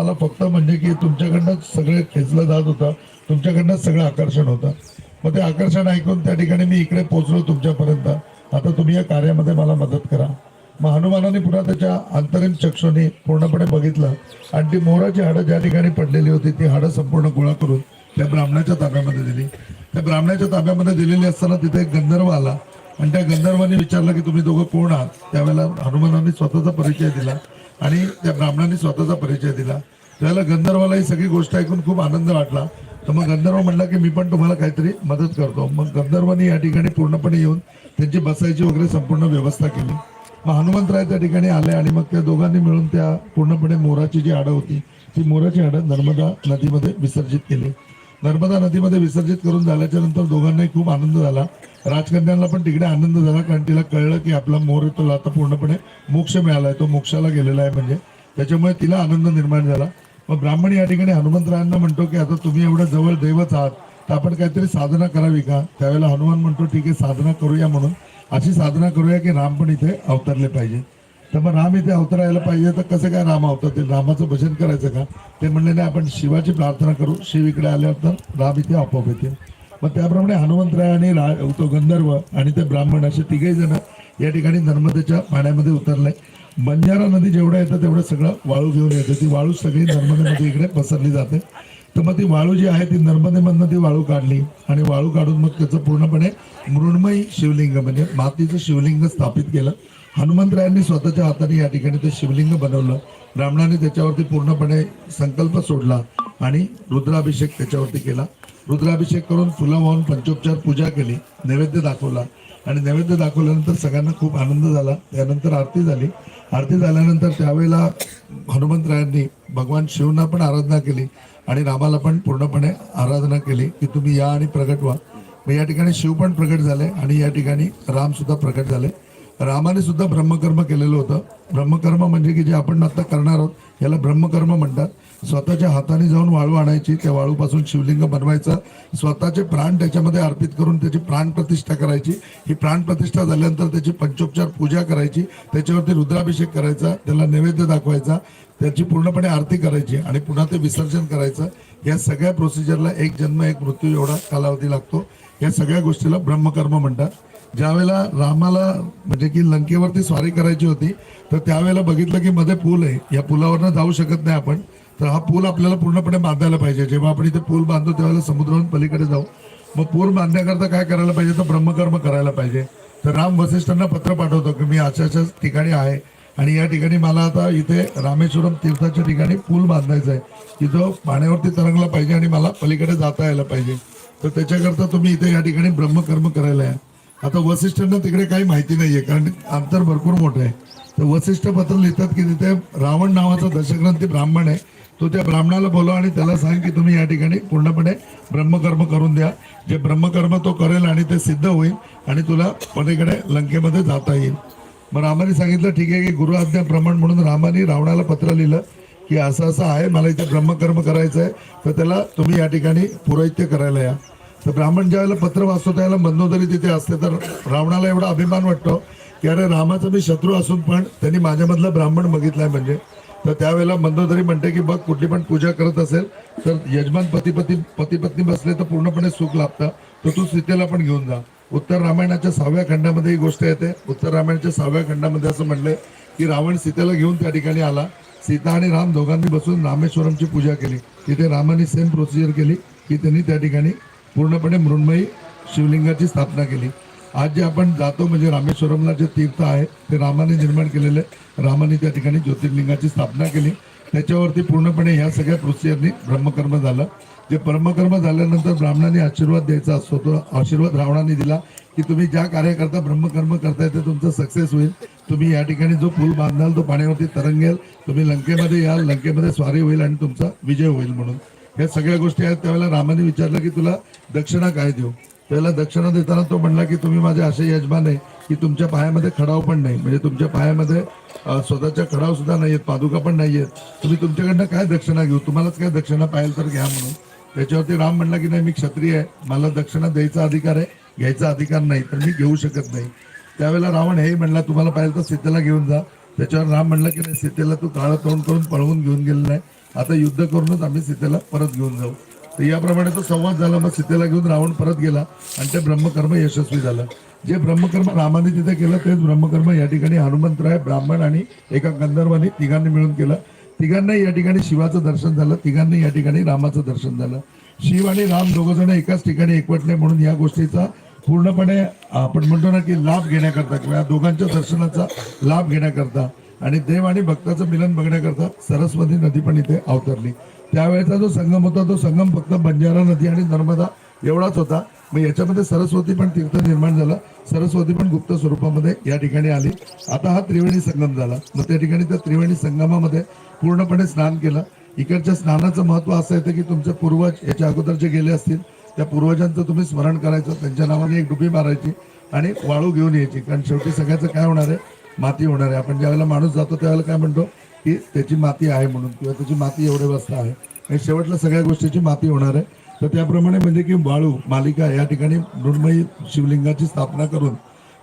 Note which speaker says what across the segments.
Speaker 1: मला फक्त म्हणजे की तुमच्याकडनं सगळे खेचलं जात होतं. तुमच्याकडनं सगळं आकर्षण होतं. मग ते आकर्षण ऐकून त्या ठिकाणी मी इकडे पोहोचलो तुमच्यापर्यंत. आता तुम्ही या कार्यामध्ये मला मदत करा. मग हनुमानाने पुन्हा त्याच्या अंतरिम चक्षुने पूर्णपणे बघितलं. आणि ती मोराची हाडं ज्या ठिकाणी पडलेली होती ती हाडं संपूर्ण गोळा करून त्या ब्राह्मणाच्या ताब्यामध्ये दिली. त्या ब्राह्मणाच्या ताब्यामध्ये दिलेली असताना तिथे एक गंधर्व आला. आणि त्या गंधर्वाने विचारलं की तुम्ही दोघं कोण आहात? त्यावेळेला हनुमानाने स्वतःचा परिचय दिला. आणि त्या ब्राह्मणाने स्वतःचा परिचय दिला. त्यावेळेला गंधर्वाला ही सगळी गोष्ट ऐकून खूप आनंद वाटला. तर मग गंधर्व म्हणला की मी पण तुम्हाला काहीतरी मदत करतो. मग गंधर्वाने या ठिकाणी पूर्णपणे येऊन त्यांची बसायची वगैरे संपूर्ण व्यवस्था केली. मग हनुमंतराय त्या ठिकाणी आले आणि मग त्या दोघांनी मिळून त्या पूर्णपणे मोराची जी आडं होती ती मोराची आडं नर्मदा नदीमध्ये विसर्जित केली. नर्मदा नदीमध्ये विसर्जित करून झाल्याच्यानंतर दोघांनाही खूप आनंद झाला. राजकन्यांना पण तिकडे आनंद झाला कारण तिला कळलं की आपला मोर तो आता पूर्णपणे मोक्ष मिळालाय तो मोक्षाला गेलेला आहे म्हणजे. त्याच्यामुळे तिला आनंद निर्माण झाला. मग ब्राह्मण या ठिकाणी हनुमंतरायांना म्हणतो की आता तुम्ही एवढं जवळ दैवच आहात तर आपण काहीतरी साधना करावी का? त्यावेळेला हनुमान म्हणतो ठीक आहे साधना करूया म्हणून. अशी साधना करूया की राम पण इथे अवतरले पाहिजे. तर मग राम इथे अवतरायला पाहिजे तर कसं काय राम अवतरतील रामाचं भजन करायचं का? ते म्हणले नाही आपण शिवाची प्रार्थना करू शिव इकडे आल्यावर तर राम इथे आपोआप येतील. मग त्याप्रमाणे हनुमंतराय आणि तो गंधर्व आणि ते ब्राह्मण असे तिघही जण या ठिकाणी नर्मदेच्या पाण्यामध्ये उतरले. बंजारा नदी जेवढं येतं तेवढं सगळं वाळू घेऊन येते. ती वाळू सगळी नर्मदेमध्ये इकडे पसरली जाते. तर मग ती वाळू जी आहे ती नर्मदेमधनं ती वाळू काढली आणि वाळू काढून मग त्याचं पूर्णपणे मृण्मयी शिवलिंग म्हणजे मातीचं शिवलिंग स्थापित केलं. हनुमंतरायांनी स्वतःच्या हाताने या ठिकाणी ते शिवलिंग बनवलं. ब्राह्मणाने त्याच्यावरती पूर्णपणे संकल्प सोडला आणि रुद्राभिषेक त्याच्यावरती केला. रुद्राभिषेक करून फुलं वाहून पंचोपचार पूजा केली नैवेद्य दाखवला. आणि नैवेद्य दाखवल्यानंतर सगळ्यांना खूप आनंद झाला. त्यानंतर आरती झाली. आरती झाल्यानंतर त्यावेळेला हनुमंतरायांनी भगवान शिवना पण आराधना केली आणि रामाला पण पूर्णपणे आराधना केली की तुम्ही या आणि प्रगट व्हा. मग या ठिकाणी शिव पण प्रगट झाले आणि या ठिकाणी राम सुद्धा प्रगट झाले. रामाने सुद्धा ब्रह्मकर्म केलेलं होतं. ब्रह्मकर्म म्हणजे की जे आपण आता करणार आहोत याला ब्रह्मकर्म म्हणतात. स्वतःच्या हाताने जाऊन वाळू आणायची त्या वाळूपासून शिवलिंग बनवायचं स्वतःचे प्राण त्याच्यामध्ये अर्पित करून त्याची प्राण प्रतिष्ठा करायची. ही प्राण प्रतिष्ठा झाल्यानंतर त्याची पंचोपचार पूजा करायची त्याच्यावरती रुद्राभिषेक करायचा त्याला नैवेद्य दाखवायचा त्याची पूर्णपणे आरती करायची आणि पुन्हा ते विसर्जन करायचं. या सगळ्या प्रोसिजरला एक जन्म एक मृत्यू एवढा कालावधी लागतो. या सगळ्या गोष्टीला ब्रह्मकर्म म्हणतात. ज्यावेळेला रामाला म्हणजे की लंकेवरती स्वारी करायची होती तर त्यावेळेला बघितलं की मध्ये पूल आहे. या पुलावरनं जाऊ शकत नाही आपण. तर हा पूल आपल्याला पूर्णपणे बांधायला पाहिजे. जेव्हा आपण इथे पूल बांधतो त्यावेळेला समुद्रावरून पलीकडे जाऊ. मग पूल बांधण्याकरता काय करायला पाहिजे? तर ब्रह्मकर्म करायला पाहिजे. तर राम वसिष्ठांना पत्र पाठवतो की मी अशा अशा ठिकाणी आहे. आणि या ठिकाणी मला आता इथे रामेश्वरम तीर्थाच्या ठिकाणी पूल बांधायचा आहे. तिथं पाण्यावरती तरंगला पाहिजे आणि मला पलीकडे जाता यायला पाहिजे. तर त्याच्याकरता तुम्ही इथे या ठिकाणी ब्रह्मकर्म करायला आहे आता वसिष्ठांना तिकडे काही माहिती नाहीये कारण अंतर भरपूर मोठं आहे. तर वसिष्ठ पत्र लिहितात की तिथे रावण नावाचा दशग्रंथी ब्राह्मण आहे. तो त्या ब्राह्मणाला बोलवा आणि त्याला सांग की तुम्ही या ठिकाणी पूर्णपणे ब्रह्मकर्म करून द्या. जे ब्रह्मकर्म तो करेल आणि ते सिद्ध होईल आणि तुला पलीकडे लंकेमध्ये जाता येईल. मग रामाने सांगितलं ठीक आहे की गुरु आज्ञा प्रमाण म्हणून रामाने रावणाला पत्र लिहिलं की असं असं आहे मला इथे ब्रह्मकर्म करायचं आहे तर त्याला तुम्ही या ठिकाणी पुरोहित्य करायला या. तर ब्राह्मण ज्यावेळेला पत्र वाचतो त्यावेळेला मंदोदरी तिथे असते तर रावणाला एवढा अभिमान वाटतो की अरे रामाचा मी शत्रू असून पण त्यांनी माझ्यामधला ब्राह्मण बघितलाय म्हणजे. तर त्यावेळेला मंदोदरी म्हणते की बघ कुठली पण पूजा करत असेल तर यजमान पती पती पती पत्नी बसले तर पूर्णपणे सुख लाभतं. तर तू सीतेला पण घेऊन जा. उत्तर रामायणाच्या सहाव्या खंडामध्ये ही गोष्ट येते. उत्तर रामायणाच्या सहाव्या खंडामध्ये असं म्हणलंय की रावण सीतेला घेऊन त्या ठिकाणी आला. सीता आणि राम दोघांनी बसून रामेश्वरमची पूजा केली. तिथे रामाने सेम प्रोसिजर केली की त्यांनी त्या ठिकाणी पूर्णपणे मृण्मयी शिवलिंगाची स्थापना केली. आज जे आपण जातो म्हणजे रामेश्वरमला जे तीर्थ आहे ते रामाने निर्माण केलेले. रामाने त्या ठिकाणी ज्योतिर्लिंगाची स्थापना केली. त्याच्यावरती पूर्णपणे ह्या सगळ्या प्रोसिजरनी ब्रह्मकर्म झालं. जे ब्रह्मकर्म झाल्यानंतर ब्राह्मणाने आशीर्वाद द्यायचा असतो तो आशीर्वाद रावणाने दिला की तुम्ही ज्या कार्यकर्ता ब्रह्मकर्म करताय ते तुमचं सक्सेस होईल. तुम्ही या ठिकाणी जो पूल बांधाल तो पाण्यावरती तरंगेल. तुम्ही लंकेमध्ये याल लंकेमध्ये स्वारी होईल आणि तुमचा विजय होईल म्हणून. या सगळ्या गोष्टी आहेत त्यावेळेला रामाने विचारलं की तुला दक्षिणा काय देऊ? त्यावेळेला दक्षिणा देताना तो म्हणला की तुम्ही माझे असे यजमान आहे की तुमच्या पायामध्ये खडाव पण नाही. म्हणजे तुमच्या पायामध्ये स्वतःच्या खडाव सुद्धा नाही आहेत पादुका पण नाही आहेत. तुम्ही तुमच्याकडनं काय दक्षिणा घेऊ? तुम्हालाच काय दक्षिणा पाहिजे तर घ्या म्हणून. त्याच्यावरती राम म्हणला की नाही मी क्षत्रिय आहे. मला दक्षिणा द्यायचा अधिकार आहे घ्यायचा अधिकार नाही तर मी घेऊ शकत नाही. त्यावेळेला रावण हे म्हणला तुम्हाला पाहिजे तर सीतेला घेऊन जा. त्याच्यावर राम म्हणला की नाही सीतेला तू काळं तोंड करून पळवून घेऊन गेलेला आहे. आता युद्ध करूनच आम्ही सीतेला परत घेऊन जाऊ. तर याप्रमाणे तो संवाद झाला मग सीतेला घेऊन रावण परत गेला आणि ते ब्रह्मकर्म यशस्वी झालं. जे ब्रह्मकर्म रामाने तिथे केलं तेच ब्रह्मकर्म या ठिकाणी हनुमंतराय ब्राह्मण आणि एका गंधर्वाने तिघांनी मिळून केलं. तिघांनाही या ठिकाणी शिवाचं दर्शन झालं तिघांनाही या ठिकाणी रामाचं दर्शन झालं. शिव आणि राम दोघंजण एकाच ठिकाणी एकवटले म्हणून या गोष्टीचा पूर्णपणे आपण म्हणतो ना की लाभ घेण्याकरता किंवा या दोघांच्या दर्शनाचा लाभ घेण्याकरता आणि देव आणि भक्ताचं मिलन बघण्याकरता सरस्वती नदी पण इथे अवतरली. त्यावेळेचा जो संगम होता तो संगम फक्त बंजारा नदी आणि नर्मदा एवढाच होता. मग याच्यामध्ये सरस्वती पण तीर्थ निर्माण झालं. सरस्वती पण गुप्त स्वरूपामध्ये या ठिकाणी आली. आता हा त्रिवेणी संगम झाला. मग त्या ठिकाणी त्या त्रिवेणी संगमामध्ये पूर्णपणे स्नान केलं. इकडच्या स्नानाचं महत्त्व असं येतं की तुमचे पूर्वज याच्या अगोदर जे गेले असतील त्या पूर्वजांचं तुम्ही स्मरण करायचं. त्यांच्या नावाने एक डुबी मारायची आणि वाळू घेऊन यायची. कारण शेवटी सगळ्याचं काय होणार आहे? माती होणार आहे. आपण ज्यावेळेला माणूस जातो त्यावेळेला काय म्हणतो की त्याची माती आहे म्हणून किंवा त्याची माती एवढे वाजता आहे. आणि शेवटला सगळ्या गोष्टीची माती होणार आहे. तर त्याप्रमाणे म्हणजे की वाळू मालिका या ठिकाणी मृण्मयी शिवलिंगाची स्थापना करून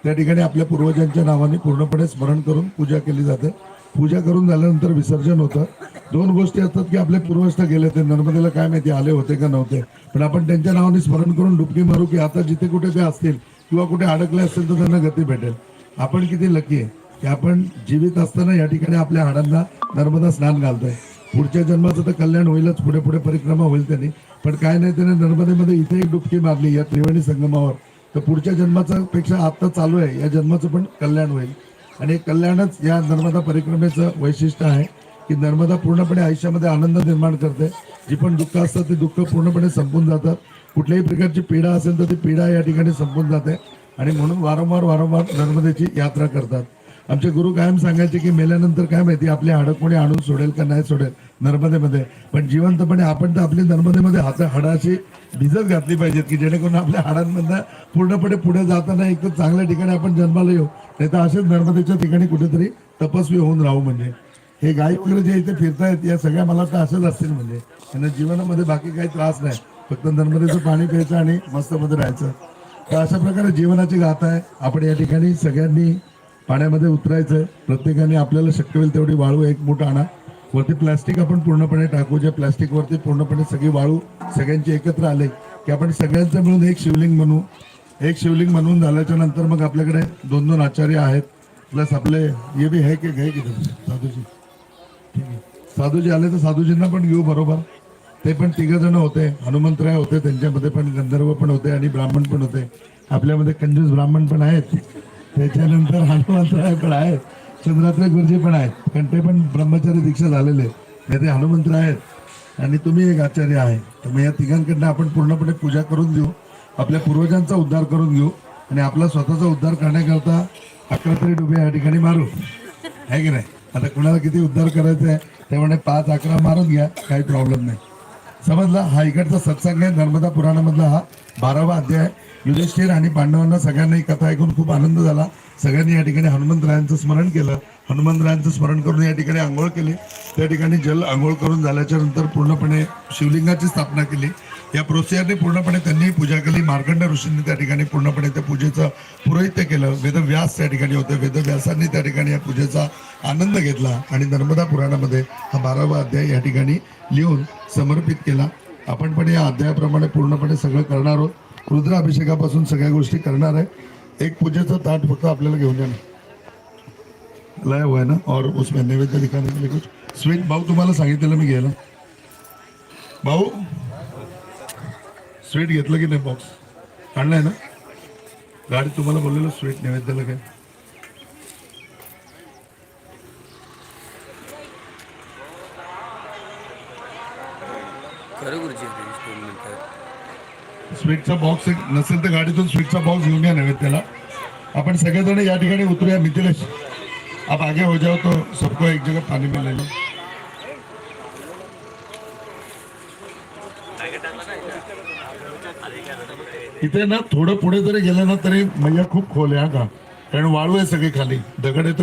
Speaker 1: त्या ठिकाणी आपल्या पूर्वजांच्या नावाने पूर्णपणे स्मरण करून पूजा केली जाते. पूजा करून झाल्यानंतर विसर्जन होतं. दोन गोष्टी असतात की आपले पूर्वज तर गेले ते नर्मदेला काय माहिती आले होते का नव्हते. पण आपण त्यांच्या नावाने स्मरण करून डुबकी मारू की आता जिथे कुठे ते असतील किंवा कुठे अडकले असतील तर त्यांना गती भेटेल. आपण किती लकी आहे की आपण जीवित असताना या ठिकाणी आपल्या हाडांना नर्मदा स्नान घालतोय. पुढच्या जन्माचं तर कल्याण होईलच पुढे पुढे परिक्रमा होईल त्यांनी. पण काय नाही त्याने नर्मदेमध्ये इथे एक डुबकी मारली या त्रिवेणी संगमावर. तर पुढच्या जन्माचा पेक्षा आत्ता चालू आहे या जन्माचं पण कल्याण होईल. आणि कल्याणच या नर्मदा परिक्रमेचं वैशिष्ट्य आहे की नर्मदा पूर्णपणे आयुष्यामध्ये आनंद निर्माण करते. जी पण दुःख असतात ते दुःख पूर्णपणे संपून जातात. कुठल्याही प्रकारची पीडा असेल तर ती पीडा या ठिकाणी संपून जाते. आणि म्हणून वारंवार वारंवार नर्मदेची यात्रा करतात. आमचे गुरु कायम सांगायचे की मेल्यानंतर काय माहिती आपली हाडं कोणी आणून सोडेल का नाही सोडेल नर्मदेमध्ये. पण जिवंतपणे आपण तर आपली नर्मदेमध्ये हात हाडाची भिजत घातली पाहिजेत की जेणेकरून आपल्या हाडांमधनं पूर्णपणे पुढे जाताना एक तर चांगल्या ठिकाणी आपण जन्माला येऊ नाही तर असेच नर्मदेच्या ठिकाणी कुठेतरी तपस्वी होऊन राहू म्हणजे. हे गाई वगैरे जे इथे फिरतायत या सगळ्या मला वाटतं असंच असतील म्हणजे. त्यांना जीवनामध्ये बाकी काही त्रास नाही. फक्त नर्मदेचं पाणी प्यायचं आणि मस्त मध्ये राहायचं. तर अशा प्रकारे जीवनाची गाथा आहे. आपण या ठिकाणी सगळ्यांनी पाण्यामध्ये उतरायचं. प्रत्येकाने आपल्याला शक्य होईल तेवढी वाळू एक मूठ आणा. वरती प्लास्टिक आपण पूर्णपणे टाकू. ज्या प्लास्टिकवरती पूर्णपणे सगळी वाळू सगळ्यांची एकत्र आले की आपण सगळ्यांचं मिळून एक शिवलिंग बनवू एक शिवलिंग बनवून झाल्याच्यानंतर मग आपल्याकडे दोन दोन आचार्य आहेत. प्लस आपले हे बी आहे की घे की साधूजी. ठीक आहे. साधूजी आले तर साधूजींना पण घेऊ बरोबर. ते पण तिघजण होते. हनुमंतराय होते त्यांच्यामध्ये पण गंधर्व पण होते आणि ब्राह्मण पण होते. आपल्यामध्ये कंजूस ब्राह्मण पण आहेत. त्याच्यानंतर हनुमंतराय पण आहेत. चंद्रात्रे गुरुजी पण आहेत. कारण ते पण ब्रह्मचारी दीक्षा झालेले आहेत. ते हनुमंतराय आहेत. आणि तुम्ही एक आचार्य आहे. तर मग या तिघांकडनं आपण पूर्णपणे पूजा करून घेऊ. आपल्या पूर्वजांचा उद्धार करून घेऊ. आणि आपला स्वतःचा उद्धार करण्याकरता अकरा तरी डुबे या ठिकाणी मारू. आहे की नाही? आता कुणाला किती उद्धार करायचा आहे त्यामुळे पाच अकरा मारून घ्या. काही प्रॉब्लेम नाही. समजला हा इकडचा सत्संग आहे नर्मदा पुराणामधला हा बारावा अध्याय युधिष्ठिर आणि पांडवांना सगळ्यांना ही कथा ऐकून खूप आनंद झाला. सगळ्यांनी या ठिकाणी हनुमंतरायांचं स्मरण केलं. हनुमंतरायांचं स्मरण करून या ठिकाणी आंघोळ केली. त्या ठिकाणी जल आंघोळ करून झाल्याच्यानंतर पूर्णपणे शिवलिंगाची स्थापना केली. या प्रोसिजरने पूर्णपणे त्यांनी पूजा केली. मार्कंड ऋषींनी त्या ठिकाणी पूर्णपणे त्या पूजेचं पुरोहित्य केलं. वेदव्यास त्या ठिकाणी होते. वेदव्यासांनी त्या ठिकाणी या पूजेचा आनंद घेतला. आणि नर्मदा पुराणामध्ये हा बारावा अध्याय या ठिकाणी लिहून समर्पित केला. आपण पण या अध्यायाप्रमाणे पूर्णपणे सगळं करणार आहोत. रुद्राभिषेकापासून सगळ्या गोष्टी करणार आहे. एक पूजेचं ताट फक्त आपल्याला घेऊन या लय लाया हुआ है ना? और उसमें नैवेद्य दिखाने के लिए कुछ? स्वीट भाऊ तुम्हाला सांगितलेलं मी घ्यायला. भाऊ स्वीट घेतलं की नाही बॉक्स आणलाय ना? गाडी तुम्हाला बोललेलं स्वीट नैवेद्याला काय
Speaker 2: खरं गुरुजी त्यांची दोन मिनिटं
Speaker 1: स्वीटचा बॉक्स एक नसेल तर गाडीतून स्वीटचा बॉक्स घेऊन या त्याला आपण सगळेजण या ठिकाणी उतरूया मिथिलेश. आप आगे हो जाओ तो सबको एक जगह पाणी मिळेल इथे ना थोडं पुढे जरी गेलं ना तरी मैया खूप खोल आहे का? कारण वाळू आहे सगळी खाली. दगड आहे तर